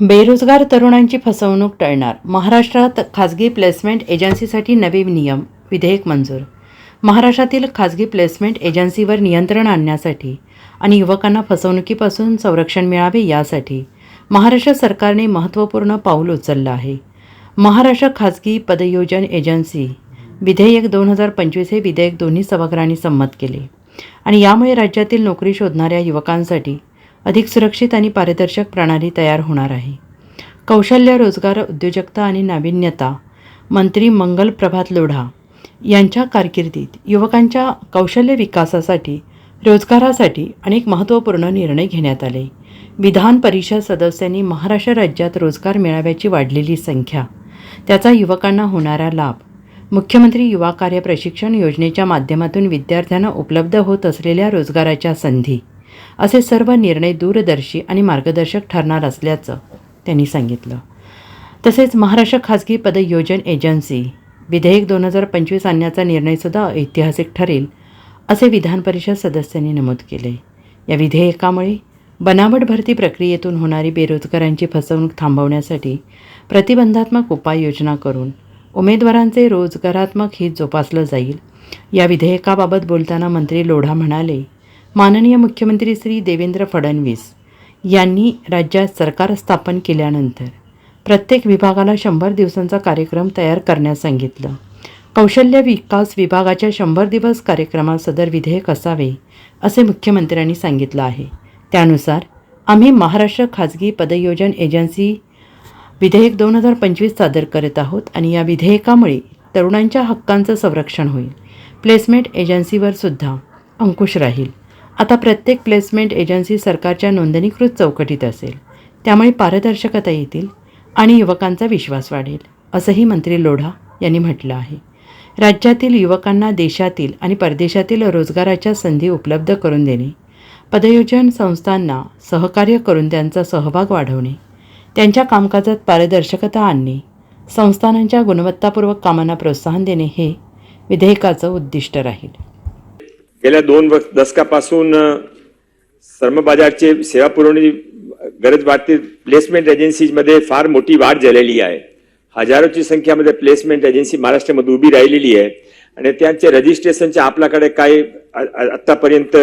बेरोजगार तरुणांची फसवणूक टळणार. महाराष्ट्रात खाजगी प्लेसमेंट एजन्सीसाठी नवे नियम. विधेयक मंजूर. महाराष्ट्रातील खाजगी प्लेसमेंट एजन्सीवर नियंत्रण आणण्यासाठी आणि युवकांना फसवणुकीपासून संरक्षण मिळावे यासाठी महाराष्ट्र सरकारने महत्त्वपूर्ण पाऊल उचललं आहे. महाराष्ट्र खाजगी पदयोजन एजन्सी विधेयक दोन हजार पंचवीस हे विधेयक दोन्ही सभागृहांनी संमत केले. आणि यामुळे राज्यातील नोकरी शोधणाऱ्या युवकांसाठी अधिक सुरक्षित आणि पारदर्शक प्रणाली तयार होणार आहे. कौशल्य रोजगार उद्योजकता आणि नाविन्यता मंत्री मंगल प्रभात लोढा यांच्या कारकिर्दीत युवकांच्या कौशल्य विकासासाठी रोजगारासाठी अनेक महत्त्वपूर्ण निर्णय घेण्यात आले. विधान परिषद सदस्यांनी महाराष्ट्र राज्यात रोजगार मेळाव्याची वाढलेली संख्या त्याचा युवकांना होणारा लाभ मुख्यमंत्री युवा कार्य प्रशिक्षण योजनेच्या माध्यमातून विद्यार्थ्यांना उपलब्ध होत असलेल्या रोजगाराच्या संधी असे सर्व निर्णय दूरदर्शी आणि मार्गदर्शक ठरणार असल्याचं त्यांनी सांगितलं. तसेच महाराष्ट्र खाजगी पदयोजन एजन्सी विधेयक दोन हजार पंचवीस आणण्याचा निर्णयसुद्धा ऐतिहासिक ठरेल असे विधान परिषद सदस्यांनी नमूद केले. या विधेयकामुळे बनावट भरती प्रक्रियेतून होणारी बेरोजगारांची फसवणूक थांबवण्यासाठी प्रतिबंधात्मक उपाययोजना करून उमेदवारांचे रोजगारात्मक हित जोपासलं जाईल. या विधेयकाबाबत बोलताना मंत्री लोढा म्हणाले माननीय मुख्यमंत्री श्री देवेंद्र फडणवीस यांनी राज्यात सरकार स्थापन केल्यानंतर प्रत्येक विभागाला शंभर दिवसांचा कार्यक्रम तयार करण्यास सांगितलं. कौशल्य विकास विभागाच्या शंभर दिवस कार्यक्रमात सदर विधेयक असावे असे मुख्यमंत्र्यांनी सांगितलं आहे. त्यानुसार आम्ही महाराष्ट्र खाजगी पदयोजन एजन्सी विधेयक दोन हजार पंचवीस सादर करत आहोत आणि या विधेयकामुळे तरुणांच्या हक्कांचं संरक्षण होईल. प्लेसमेंट एजन्सीवर सुद्धा अंकुश राहील. आता प्रत्येक प्लेसमेंट एजन्सी सरकारच्या नोंदणीकृत चौकटीत असेल. त्यामुळे पारदर्शकता येतील आणि युवकांचा विश्वास वाढेल असंही मंत्री लोढा यांनी म्हटलं आहे. राज्यातील युवकांना देशातील आणि परदेशातील रोजगाराच्या संधी उपलब्ध करून देणे पदयोजन संस्थांना सहकार्य करून त्यांचा सहभाग वाढवणे त्यांच्या कामकाजात पारदर्शकता आणणे संस्थानांच्या गुणवत्तापूर्वक कामांना प्रोत्साहन देणे हे विधेयकाचं उद्दिष्ट राहील. गेल्या दोन दशकापासून श्रम बाजारचे सेवा पुरवणी गरज वाटते. प्लेसमेंट एजन्सीजमध्ये फार मोठी वाढ झालेली आहे. हजारोची संख्यामध्ये प्लेसमेंट एजन्सी महाराष्ट्रामध्ये उभी राहिलेली आहे. आणि त्यांचे रजिस्ट्रेशनचे आपल्याकडे काही आत्तापर्यंत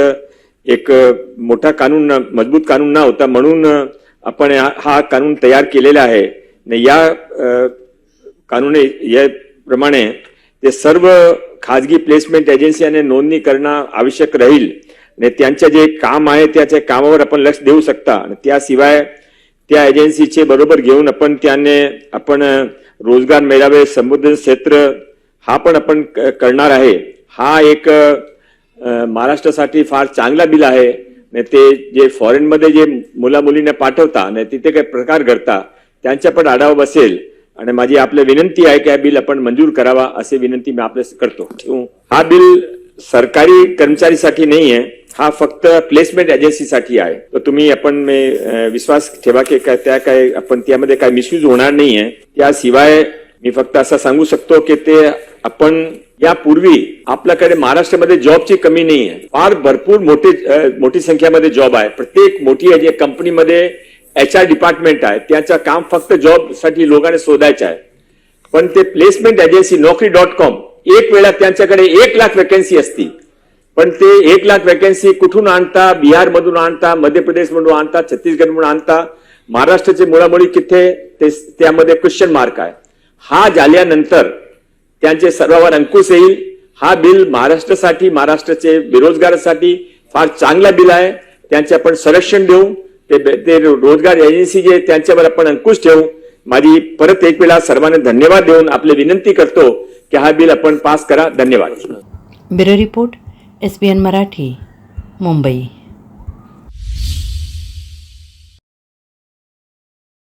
एक मोठा कानून न- मजबूत कानून न होता म्हणून आपण हा कानून तयार केलेला आहे. आणि या अ, कानून याप्रमाणे ते सर्व खाजगी प्लेसमेंट एजन्सीने नोंदणी करणं आवश्यक राहील. आणि त्यांचं जे काम आहे त्याच्या कामावर आपण लक्ष देऊ शकता. आणि त्याशिवाय त्या एजन्सीचे बरोबर घेऊन आपण त्याने आपण रोजगार मेळावे संबोधन क्षेत्र हा पण आपण क- करणार आहे. हा एक महाराष्ट्रासाठी फार चांगला बिल आहे. आणि ते जे फॉरेनमध्ये जे मुला मुलींना पाठवता आणि तिथे काही प्रकार घडता त्यांचा पण आढावा बसेल. आणि माझी आपली विनंती आहे की हा बिल आपण मंजूर करावा अशी विनंती मी आपल्या करतो. ठेवू. हा बिल सरकारी कर्मचारीसाठी नाही आहे हा फक्त प्लेसमेंट एजन्सीसाठी आहे. तर तुम्ही आपण विश्वास ठेवा की काय त्या काय आपण त्यामध्ये काय मिसयूज होणार नाही आहे. त्याशिवाय मी फक्त असं सांगू शकतो की ते आपण यापूर्वी आपल्याकडे महाराष्ट्रामध्ये जॉबची कमी नाही आहे. फार भरपूर मोठी मोठी संख्यामध्ये जॉब आहे. प्रत्येक मोठी जे कंपनीमध्ये एच आर डिपार्टमेंट आहे त्याचं काम फक्त जॉबसाठी लोकांना शोधायचं आहे. पण ते placement agency Naukri dot com एक वेळा त्यांच्याकडे एक लाख वॅकन्सी असती. पण ते एक लाख वॅकन्सी कुठून आणता? बिहारमधून आणता? मध्य प्रदेशमधून आणता? छत्तीसगडमधून आणता? महाराष्ट्राचे मुळामुळी किथे? ते त्यामध्ये क्वेश्चन मार्क आहे. हा झाल्यानंतर त्यांचे सर्वावर अंकुश येईल. हा बिल महाराष्ट्रासाठी महाराष्ट्राचे बेरोजगारासाठी फार चांगला बिल आहे. त्यांचे आपण संरक्षण देऊ. ते ते रोजगार एजन्सी जे त्यांच्यावर आपण अंकुश ठेवू. माझी परत एक वेळा सर्वांना धन्यवाद देऊन आपली विनंती करतो की हा बिल आपण पास करा. धन्यवाद. Bureau report S B N Marathi Mumbai.